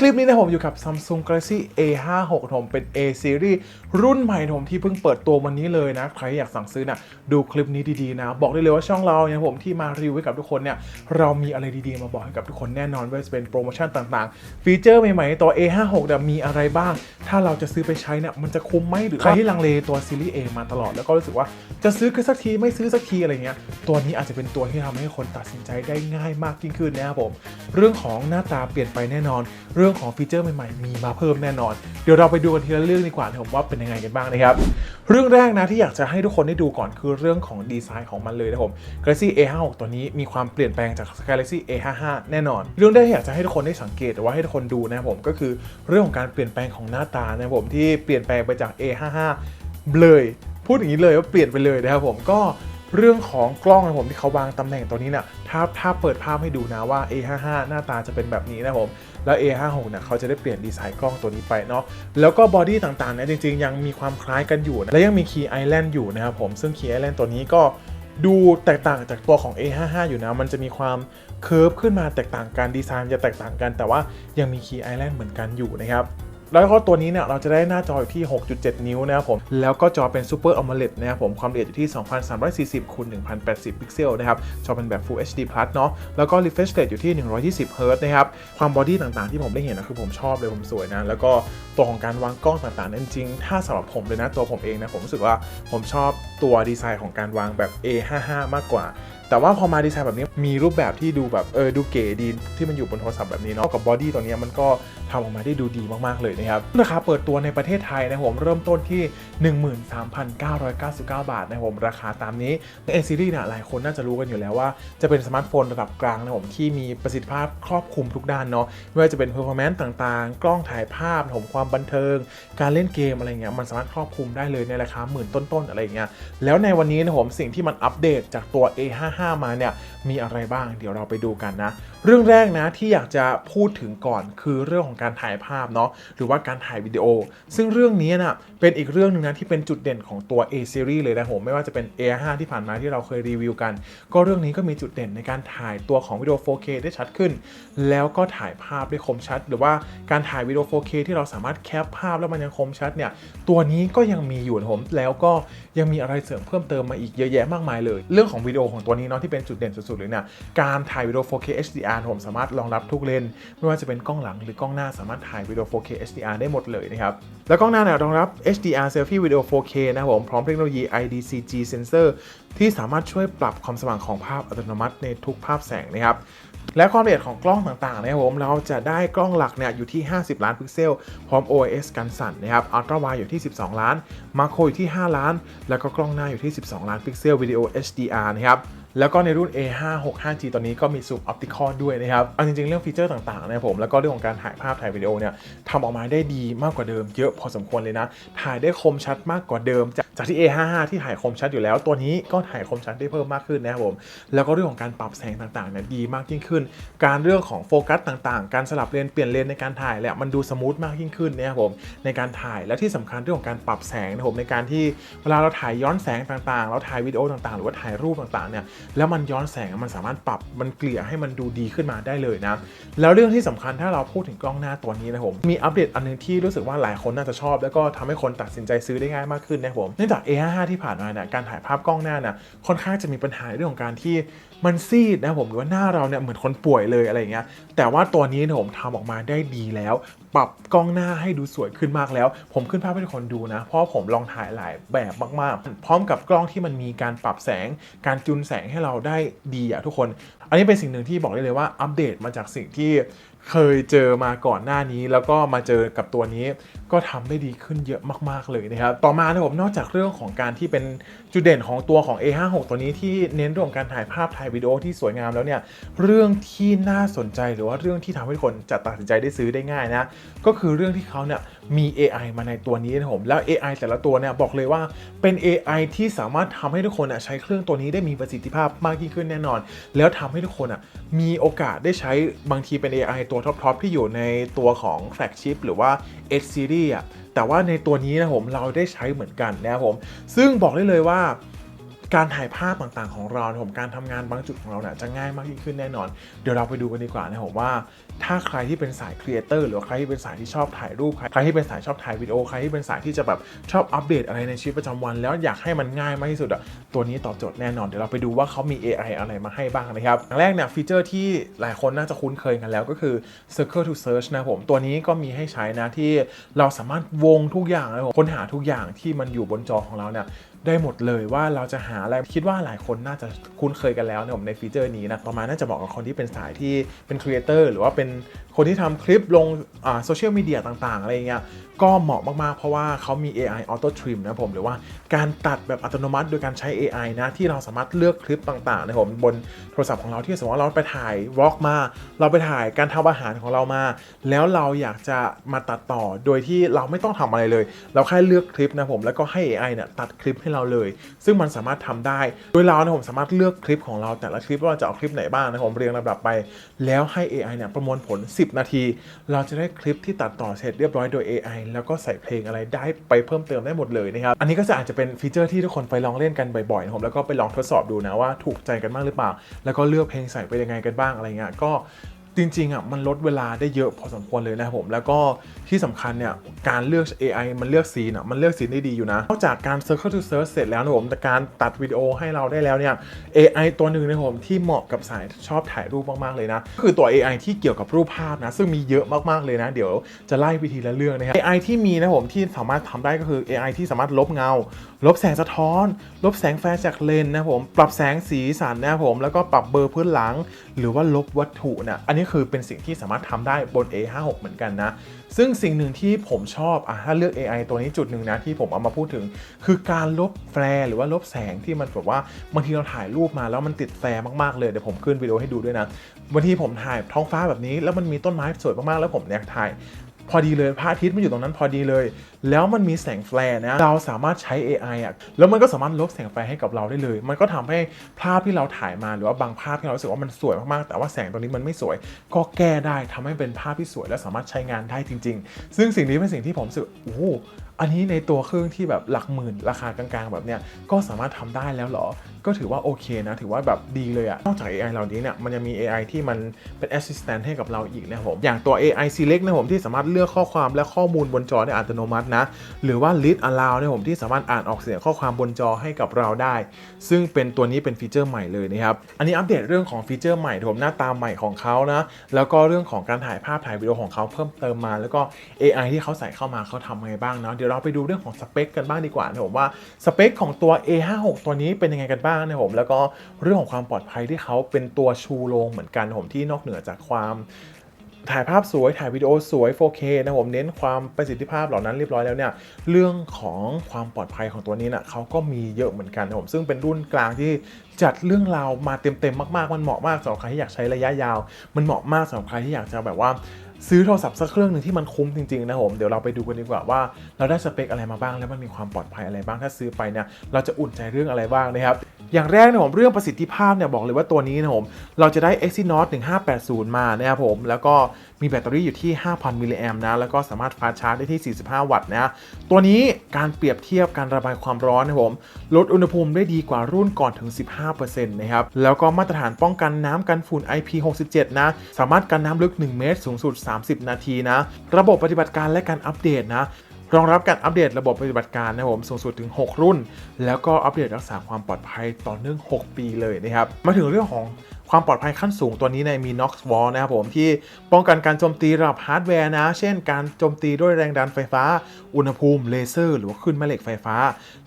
คลิปนี้นะผมอยู่กับ Samsung Galaxy A56 ผมเป็น A Series รุ่นใหม่ผมที่เพิ่งเปิดตัววันนี้เลยนะ ใครอยากสั่งซื้อนะดูคลิปนี้ดีๆนะ บอกได้เลยว่าช่องเราเนี่ยผมที่มารีวิวให้กับทุกคนเนี่ยเรามีอะไรดีๆมาบอกให้กับทุกคนแน่นอนว่าจะเป็นโปรโมชั่นต่างๆ ฟีเจอร์ใหม่ๆในตัว A56 เนี่ยมีอะไรบ้าง ถ้าเราจะซื้อไปใช้เนี่ยมันจะคุ้มไหมหรือใครที่ลังเลตัวซีรีส์ A มาตลอดแล้วก็รู้สึกว่าจะซื้อกันสักทีไม่ซื้อสักทีอะไรเงี้ยตัวนี้อาจจะเป็นตัวที่ทำให้คนตัดสินใจได้ง่ายมากยิ่งขึ้นนะครับผมเรื่องของหน้าตาเปลี่ยนไปแน่นอนเรื่องื่องของฟีเจอร์ใหม่ๆ มีมาเพิ่มแน่นอน เดี๋ยวเราไปดูกันทีละเรื่องดีกว่านะครับว่าเป็นยังไงกันบ้างนะครับ เรื่องแรกนะที่อยากจะให้ทุกคนได้ดูก่อนคือเรื่องของดีไซน์ของมันเลยนะครับผม Galaxy A56 ตัวนี้มีความเปลี่ยนแปลงจาก Galaxy A55 แน่นอน เรื่องแรกที่อยากจะให้ทุกคนได้สังเกตหรือว่าให้ทุกคนดูนะครับผมก็คือเรื่องของการเปลี่ยนแปลงของหน้าตานะผมที่เปลี่ยนแปลงไปจาก A55 เลยพูดอย่างนี้เลยว่าเปลี่ยนไปเลยนะครับผมก็ เรื่องของกล้องนะผมที่เขาวางตำแหน่งตัวนี้เนี่ยถ้าถ้าเปิดภาพให้ดูนะว่า A55 หน้าตาจะเป็นแบบนี้นะครับผมแล้ว A56 เนี่ยเขาจะได้เปลี่ยนดีไซน์กล้องตัวนี้ไปเนาะแล้วก็บอดี้ต่างๆเนี่ยจริงๆ ยังมีความคล้ายกันอยู่นะและยังมี Key Island อยู่นะครับผมซึ่ง Key Island ตัวนี้ก็ดูแตกต่างจากตัวของ A55 อยู่นะ มันจะมีความเคิร์ฟขึ้นมาแตกต่างกันดีไซน์จะแตกต่างกัน แต่ว่ายังมี Key Island เหมือนกันอยู่นะครับ แล้วก็ตัวนี้เนี่ยเราจะได้หน้าจออยู่ที่ 6.7 นิ้วนะครับผม แล้วก็จอเป็น Super AMOLED นะครับผม ความละเอียดอยู่ที่ 2340คูณ1080 พิกเซลนะครับ จอเป็นแบบ Full HD Plus เนาะ แล้วก็ refresh rate อยู่ที่ 120 Hz นะครับ ความบอดี้ต่างๆที่ผมได้เห็นนะคือผมชอบเลยผมสวยนะ แล้วก็ตัวของการวางกล้องต่างๆ นั้นจริง ถ้าสำหรับผมเลยนะตัวผมเองนะผมรู้สึกว่าผมชอบตัวดีไซน์ของการวางแบบ A55 มากกว่า แต่ว่าพอมาดีไซน์แบบนี้มีรูปแบบที่ดูแบบเออดูเก๋ดีที่มันอยู่บนโทรศัพท์แบบนี้เนาะกับบอดี้ตัวนี้มันก็ทำออกมาได้ดูดีมากๆเลยนะครับราคาเปิดตัวในประเทศไทยนะผมเริ่มต้นที่ 13,999 บาทนะครับผมราคาตามนี้ใน A series เนี่ยหลายคนน่าจะรู้กันอยู่แล้วว่าจะเป็นสมาร์ทโฟนระดับกลางนะผมที่มีประสิทธิภาพครอบคลุมทุกด้านเนาะไม่ว่าจะเป็น performance ต่างๆ กล้องถ่ายภาพนะผมความบันเทิง การเล่นเกมอะไรเงี้ยมันสามารถครอบคลุมได้เลยในราคาหมื่นต้นๆอะไรเงี้ยแล้วในวันนี้นะผมสิ่งที่มันอัปเดตจากตัว A55 มาเนี่ยมีอะไรบ้างเดี๋ยวเราไปดูกันนะ เรื่องแรกนะที่อยากจะพูดถึงก่อนคือเรื่องของการถ่ายภาพเนาะหรือว่าการถ่ายวิดีโอ ซึ่งเรื่องนี้นะเป็นอีกเรื่องหนึ่งนะที่เป็นจุดเด่นของตัว A series เลยนะผมไม่ว่าจะเป็น A5 ที่ผ่านมาที่เราเคยรีวิวกัน ก็เรื่องนี้ก็มีจุดเด่นในการถ่ายตัวของวิดีโอ 4K ได้ชัดขึ้น แล้วก็ถ่ายภาพได้คมชัด หรือว่าการถ่ายวิดีโอ 4K ที่เราสามารถแคปภาพแล้วมันยังคมชัดเนี่ยตัวนี้ก็ยังมีอยู่นะผมแล้วก็ยังมีอะไรเสริมเพิ่มเติมมาอีกเยอะแยะมากมายเลย เรื่องของวิดีโอของตัวนี้เนาะที่เป็นจุดเด่นสุดๆเลยเนี่ยการถ่ายวิดีโอ 4K HDR ผมสามารถรองรับทุกเลนส์ไม่ว่าจะเป็นกล้องหลังหรือกล้องหน้าสามารถถ่ายวิดีโอ 4K HDR ได้หมดเลยนะครับแล้วกล้องหน้าเนี่ยรองรับ HDR Selfie Video 4K นะครับผมพร้อมเทคโนโลยี IDCG Sensor ที่สามารถช่วยปรับความสว่างของภาพอัตโนมัติในทุกภาพแสงนะครับและความละเอียดของกล้องต่างๆนะครับผมเราจะได้กล้องหลักเนี่ยอยู่ที่ 50 ล้านพิกเซล พร้อม OIS กันสั่นนะครับอัลตร้าไวอยู่ที่ 12 ล้านมาโครอยู่ที่ 5 ล้าน แล้วก็กล้องหน้าอยู่ที่ 12 ล้านพิกเซลวิดีโอ HDR นะครับ แล้วก็ในรุ่น A565G ตอนนี้ก็มีซูมออปติคอลด้วยนะครับเอาจริงๆ เรื่องฟีเจอร์ต่างๆนะครับผม แล้วก็เรื่องของการถ่ายภาพถ่ายวิดีโอเนี่ยทำออกมาได้ดีมากกว่าเดิมเยอะพอสมควรเลยนะ ถ่ายได้คมชัดมากกว่าเดิมจาก จากที่ A55 ที่ถ่ายคมชัดอยู่แล้ว ตัวนี้ก็ถ่ายคมชัดได้เพิ่มมากขึ้นนะครับผม แล้วก็เรื่องของการปรับแสงต่างๆเนี่ยดีมากยิ่งขึ้น การเรื่องของโฟกัสต่างๆ การสลับเลนเปลี่ยนเลนในการถ่ายแหละมันดูสมูทมากยิ่งขึ้นนะครับผมในการถ่ายและที่สำคัญเรื่องของการปรับแสงนะครับผมในการที่เวลาเราถ่ายย้อนแสงต่างๆ เราถ่ายวิดีโอต่างๆ หรือว่าถ่ายรูปต่างๆเนี่ยแล้วมันย้อนแสงมันสามารถปรับมันเกลี่ยให้มันดูดีขึ้นมาได้เลยนะแล้วเรื่องที่สำคัญถ้าเราพูดถึงกล้องหน้าตัวนี้นะครับผมมีอัปเดตอันนึงที่รู้สึกว่าหลายคนน่าจะชอบ แล้วก็ทำให้คนตัดสินใจซื้อได้ง่ายมากขึ้นนะผมนื่องจาก A55 ที่ผ่านมาเนี่ยการถ่ายภาพกล้องหน้าเนี่ยค่อนข้างจะมีปัญหาเรื่องของการที่มันซีดนะผมหรือว่าหน้าเราเนี่ยเหมือนคนป่วยเลยอะไรอย่างเงี้ยแต่ว่าตัวนี้นี่ยผมทำออกมาได้ดีแล้ว ปรับกล้องหน้าให้ดูสวยขึ้นมากแล้ว ผมขึ้นภาพให้ทุกคนดูนะ เพราะผมลองถ่ายหลายแบบมากๆ พร้อมกับกล้องที่มันมีการปรับแสง การจูนแสงให้เราได้ดีอะทุกคน อันนี้เป็นสิ่งหนึ่งที่บอกได้เลยว่าอัปเดตมาจากสิ่งที่เคยเจอมาก่อนหน้านี้ แล้วก็มาเจอกับตัวนี้ก็ทำได้ดีขึ้นเยอะมาก ๆ เลยนะครับ ต่อมานะผมนอกจากเรื่องของการที่เป็นจุดเด่นของตัวของ A56 ตัวนี้ที่เน้นเรื่องของการถ่ายภาพถ่ายวิดีโอที่สวยงามแล้วเนี่ย เรื่องที่น่าสนใจหรือว่าเรื่องที่ทำให้คนจะตัดสินใจได้ซื้อได้ง่ายนะ ก็คือเรื่องที่เขาเนี่ยมี AI มาในตัวนี้นะผม แล้ว AI แต่ละตัวเนี่ยบอกเลยว่าเป็น AI ที่สามารถทำให้ทุกคนอะใช้เครื่องตัวนี้ได้มีประสิทธิภาพมากยิ่งขึ้นแน่นอน แล้วทำให้ทุกคนอะมีโอกาสได้ใช้บางทีเป็น AI ตัวท็อปๆที่อยู่ในตัวของแฟลกชิพหรือว่า H series อะแต่ว่าในตัวนี้นะผมเราได้ใช้เหมือนกันนะครับผมซึ่งบอกได้เลยว่า การถ่ายภาพต่างๆของเรานะครับผมการทำงานบางจุดของเราเนี่ยจะง่ายมากยิ่งขึ้นแน่นอน เดี๋ยวเราไปดูกันดีกว่านะผมว่า ถ้าใครที่เป็นสายครีเอเตอร์หรือใครที่เป็นสายที่ชอบถ่ายรูปใครที่เป็นสายชอบถ่ายวิดีโอใครที่เป็นสายที่จะแบบชอบอัปเดตอะไรในชีวิตประจำวัน แล้วอยากให้มันง่ายมากที่สุดอะตัวนี้ตอบโจทย์แน่นอนเดี๋ยวเราไปดูว่าเขามี AI อะไรมาให้บ้างนะครับอย่างแรกเนี่ยฟีเจอร์ที่หลายคนน่าจะคุ้นเคยกันแล้วก็คือ Circle to Search นะผมตัวนี้ก็มีให้ใช้นะที่เราสามารถวงทุกอย่างเลยค้นหาทุกอย่างที่มันอยู่บนจอของเราเนี่ย ได้หมดเลยว่าเราจะหาอะไรคิดว่าหลายคนน่าจะคุ้นเคยกันแล้วในผมในฟีเจอร์นี้นะประมาณน่าจะเหมาะกับคนที่เป็นสายที่เป็นครีเอเตอร์หรือว่าเป็นคนที่ทำคลิปลงโซเชียลมีเดียต่างๆ อะไรเงี้ยก็เหมาะมากๆ เพราะว่าเขามี AI Auto Trim นะผมหรือว่าการตัดแบบอัตโนมัติโดยการใช้ AI นะ ที่เราสามารถเลือกคลิปต่างๆนะผมบนโทรศัพท์ของเราที่สมมติว่าเราไปถ่ายวอล์กมา เราไปถ่ายการทำอาหารของเรามา แล้วเราอยากจะมาตัดต่อโดยที่เราไม่ต้องทำอะไรเลย เราแค่เลือกคลิปนะผมแล้วก็ให้ AI เนี่ยตัดคลิปให้เราเลย ซึ่งมันสามารถทำได้ โดยเรานะผมสามารถเลือกคลิปของเราแต่ละคลิปว่าจะเอาคลิปไหนบ้างนะผมเรียงลำดับไป แล้วให้ AI เนี่ยประมวลผล 10 นาที เราจะได้คลิปที่ตัดต่อเสร็จเรียบร้อยโดย AI แล้วก็ใส่เพลงอะไรได้ไปเพิ่มเติมได้หมดเลยนะครับ อันนี้ก็จะอาจจะเป็นฟีเจอร์ที่ทุกคนไปลองเล่นกันบ่อยๆนะผมแล้วก็ไปลองทดสอบดูนะว่าถูกใจกันบ้างหรือเปล่า แล้วก็เลือกเพลงใส่ไปยังไงกันบ้างอะไรเงี้ยก็ จริงๆอะมันลดเวลาได้เยอะพอสมควรเลยนะครับผมแล้วก็ที่สำคัญเนี่ยการเลือก AI มันเลือกซีนอะมันเลือกซีนได้ดีอยู่นะนอกจากการ Circle to Search เสร็จแล้วนะผมแต่การตัดวิดีโอให้เราได้แล้วเนี่ย AI ตัวหนึ่งนะผมที่เหมาะกับสายชอบถ่ายรูปมากๆเลยนะคือตัว AI ที่เกี่ยวกับรูปภาพนะซึ่งมีเยอะมากๆเลยนะ เดี๋ยวจะไล่วิธีละเรื่องนะครับ AI ที่มีนะผมที่สามารถทำได้ก็คือ AI ที่สามารถลบเงา ลบแสงสะท้อน ลบแสงแฟลชจากเลนนะผมปรับแสงสีสันนะผมแล้วก็ปรับเบอร์พื้นหลัง หรือว่าลบวัตถุเนี่ยอันนี้คือเป็นสิ่งที่สามารถทำได้บน A56 เหมือนกันนะ ซึ่งสิ่งหนึ่งที่ผมชอบอะถ้าเลือก AI ตัวนี้จุดหนึ่งนะที่ผมเอามาพูดถึง คือการลบแฟร์หรือว่าลบแสงที่มันแบบว่าบางทีเราถ่ายรูปมาแล้วมันติดแฟร์มากๆเลยเดี๋ยวผมขึ้นวิดีโอให้ดูด้วยนะบางทีผมถ่ายท้องฟ้าแบบนี้แล้วมันมีต้นไม้สวยมากๆแล้วผมเนี่ยถ่าย พอดีเลยพระอาทิตย์มันอยู่ตรงนั้นพอดีเลย แล้วมันมีแสงแฟลร์นะเราสามารถใช้ AI อะแล้วมันก็สามารถลบแสงแฟลร์ให้กับเราได้เลย มันก็ทำให้ภาพที่เราถ่ายมาหรือว่าบางภาพที่เรารู้สึกว่ามันสวยมากๆ แต่ว่าแสงตรงนี้มันไม่สวย ก็แก้ได้ทำให้เป็นภาพที่สวย และสามารถใช้งานได้จริง ๆ ซึ่งสิ่งนี้เป็นสิ่งที่ผมรู้สึกโอ้อันนี้ในตัวเครื่องที่แบบหลักหมื่น ราคากลางๆ แบบเนี้ยก็สามารถทำได้แล้วเหรอ ก็ถือว่าโอเคนะ ถือว่าแบบดีเลยอะนอกจาก AI เหล่านี้เนี่ยมันยังมี AI ที่มันเป็น assistant ให้กับเราอีกนะผม อย่างตัว AI select นะผมที่สามารถเลือกข้อความและข้อมูลบนจอได้อัตโนมัตินะ หรือว่า read aloud นะผมที่สามารถอ่านออกเสียงข้อความบนจอให้กับเราได้ ซึ่งเป็นตัวนี้เป็นฟีเจอร์ใหม่เลยนะครับอันนี้อัปเดตเรื่องของฟีเจอร์ใหม่ผมหน้าตาใหม่ของเขานะแล้วก็เรื่องของการถ่ายภาพถ่ายวิดีโอของเขาเพิ่มเติมมา แล้วก็ AI ที่เขาใส่เข้ามาเขาทำไงบ้างเนาะเดี๋ยวเราไปดูเรื่องของสเปคกันบ้างดีกว่านะผมว่าสเปคของตัว A56 ตัวนี้เป็นยังไงกันบ้างนะผมแล้วก็เรื่องของความปลอดภัยที่เขาเป็นตัวชูโรงเหมือนกันผมที่นอกเหนือจากความถ่ายภาพสวยถ่ายวิดีโอสวย 4K นะผมเน้นความประสิทธิภาพเหล่านั้นเรียบร้อยแล้วเนี่ยเรื่องของความปลอดภัยของตัวนี้น่ะเขาก็มีเยอะเหมือนกันนะผมซึ่งเป็นรุ่นกลางที่จัดเรื่องราวมาเต็มๆมากๆ มันเหมาะมากสำหรับใครที่อยากใช้ระยะยาว มันเหมาะมากสำหรับใครที่อยากจะแบบว่า ซื้อโทรศัพท์สักเครื่องหนึ่งที่มันคุ้มจริงๆนะผมเดี๋ยวเราไปดูกันดีกว่าว่า เราได้สเปคอะไรมาบ้างแล้วมันมีความปลอดภัยอะไรบ้างถ้าซื้อไปเนี่ยเราจะอุ่นใจเรื่องอะไรบ้างนะครับ อย่างแรกนะผมเรื่องประสิทธิภาพเนี่ยบอกเลยว่าตัวนี้นะผมเราจะได้ Exynos 1580 มานะครับผมแล้วก็มีแบตเตอรี่อยู่ที่ 5,000 มิลลิแอมป์นะแล้วก็สามารถฟาชาร์จได้ที่ 45 วัตต์นะตัวนี้การเปรียบเทียบการระบายความร้อนนะผมลดอุณหภูมิได้ดีกว่ารุ่นก่อนถึง 15%นะครับแล้วก็มาตรฐานป้องกันน้ำกันฝุ่น IP67 นะสามารถกันน้ำลึก 1 เมตรสูงสุด 30 นาทีนะระบบปฏิบัติการและการอัปเดตนะ รองรับการอัปเดตระบบปฏิบัติการนะผมสูงสุดถึง 6 รุ่น แล้วก็อัปเดตรักษาความปลอดภัยต่อเนื่อง 6 ปีเลยนะครับมาถึงเรื่องของความปลอดภัยขั้นสูงตัวนี้ในมี Knox Wall นะครับผมที่ป้องกันการโจมตีระดับฮาร์ดแวร์นะ เช่นการโจมตีด้วยแรงดันไฟฟ้า อุณหภูมิเลเซอร์ หรือว่าคลื่นแม่เหล็กไฟฟ้า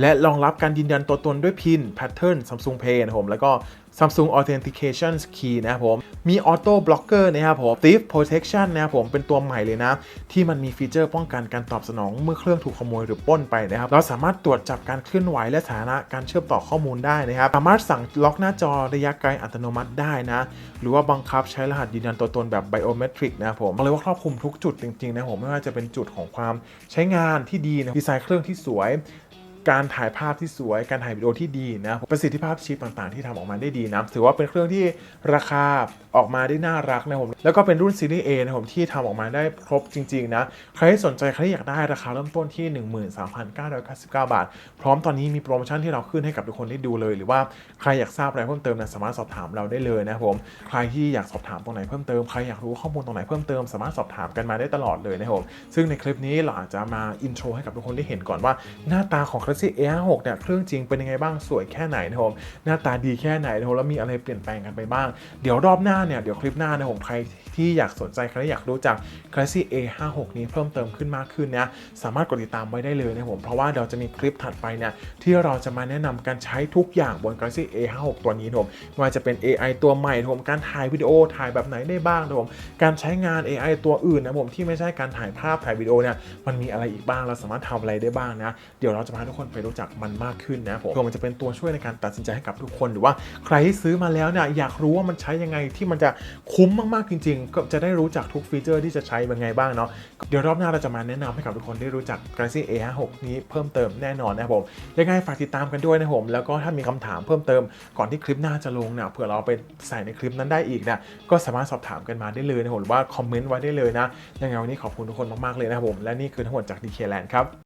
และรองรับการยืนยันตัวตนด้วยพิน Pattern Samsung Pay นะครับผมแล้วก็ Samsung Authentication Key นะครับผม มี Auto Blocker นะครับผม Thief Protection นะครับผม เป็นตัวใหม่เลยนะ ที่มันมีฟีเจอร์ป้องกันการตอบสนองเมื่อเครื่องถูกขโมยหรือปล้นไปนะครับ เราสามารถตรวจจับการเคลื่อนไหวและสถานะการเชื่อมต่อข้อมูลได้นะครับ สามารถสั่งล็อกหน้าจอระยะไกลอัตโนมัติได้นะ หรือว่าบังคับใช้รหัสยืนยันตัวตนแบบ Biometric นะครับผมบอกเลยว่าครอบคลุมทุกจุดจริงๆนะผม ไม่ว่าจะเป็นจุดของความใช้งานที่ดีนะ ดีไซน์เครื่องที่สวย การถ่ายภาพที่สวย การถ่ายวิดีโอที่ดีนะประสิทธิภาพชิปต่างๆ ที่ทำออกมาได้ดีนะถือว่าเป็นเครื่องที่ราคาออกมาได้น่ารักนะผมแล้วก็เป็นรุ่นซีรีส์ A นะผมที่ทำออกมาได้ครบจริงๆนะใครที่สนใจใครที่อยากได้ราคาเริ่มต้นที่ 13,999 บาท พร้อมตอนนี้มีโปรโมชั่นที่เราขึ้นให้กับทุกคนได้ดูเลย หรือว่าใครอยากทราบอะไรเพิ่มเติมนะสามารถสอบถามเราได้เลยนะผมใครที่อยากสอบถามตรงไหนเพิ่มเติมใครอยากรู้ข้อมูลตรงไหนเพิ่มเติมสามารถสอบถามกันมาได้ตลอดเลยนะผมซึ่งในคลิปนี้เราอาจจะมาอินโทรให้กับทุกคนได้เห็นก่อนว่าหน้าตาของ Galaxy A56 เนี่ยเครื่องจริงเป็นยังไงบ้างสวยแค่ไหนนะครับผมหน้าตาดีแค่ไหนนะครับผมแล้วมีอะไรเปลี่ยนแปลงกันไปบ้าง เดี๋ยวรอบหน้าเนี่ยเดี๋ยวคลิปหน้านะผมใครที่อยากสนใจใครอยากรู้จัก Galaxy A56 นี้เพิ่มเติมขึ้นมากขึ้นนะสามารถกดติดตามไว้ได้เลยนะผมเพราะว่าเราจะมีคลิปถัดไปเนี่ยที่เราจะมาแนะนำการใช้ทุกอย่างบน Galaxy A56 ตัวนี้นะผมไม่ว่าจะเป็น AI ตัวใหม่นะผมการถ่ายวิดีโอถ่ายแบบไหนได้บ้างนะผมการใช้งาน AI ตัวอื่นนะผมที่ไม่ใช่การถ่ายภาพถ่ายวิดีโอเนี่ยมันมีอะไรอีกบ้างเราสามารถทำอะไรได้บ้างนะเดี๋ยวเราจะพาทุกคนไปรู้จักมันมากขึ้นนะผมเพื่อมันจะเป็นตัวช่วยในการตัดสินใจให้กับทุกคนหรือว่าใครที่ซื้อมาแล้วเนี่ยอยากรู้ว่ามันใช้ยังไงที่มันจะคุ้มมากๆจริง ๆ ก็จะได้รู้จักทุกฟีเจอร์ที่จะใช้เป็นไงบ้างเนาะเดี๋ยวรอบหน้าเราจะมาแนะนำให้กับทุกคนได้รู้จัก Galaxy A56 นี้เพิ่มเติมแน่นอนนะครับผมยังไงฝากติดตามกันด้วยนะผมแล้วก็ถ้ามีคำถามเพิ่มเติมก่อนที่คลิปหน้าจะลงเนี่ยเผื่อเราไปใส่ในคลิปนั้นได้อีกนี่ยก็สามารถสอบถามกันมาได้เลยนะผมหรือว่าคอมเมนต์ไว้ได้เลยนะยังไงวันนี้ขอบคุณทุกคนมากๆเลยนะครับผมและนี่คือทั้งหมดจาก DK Land ครับ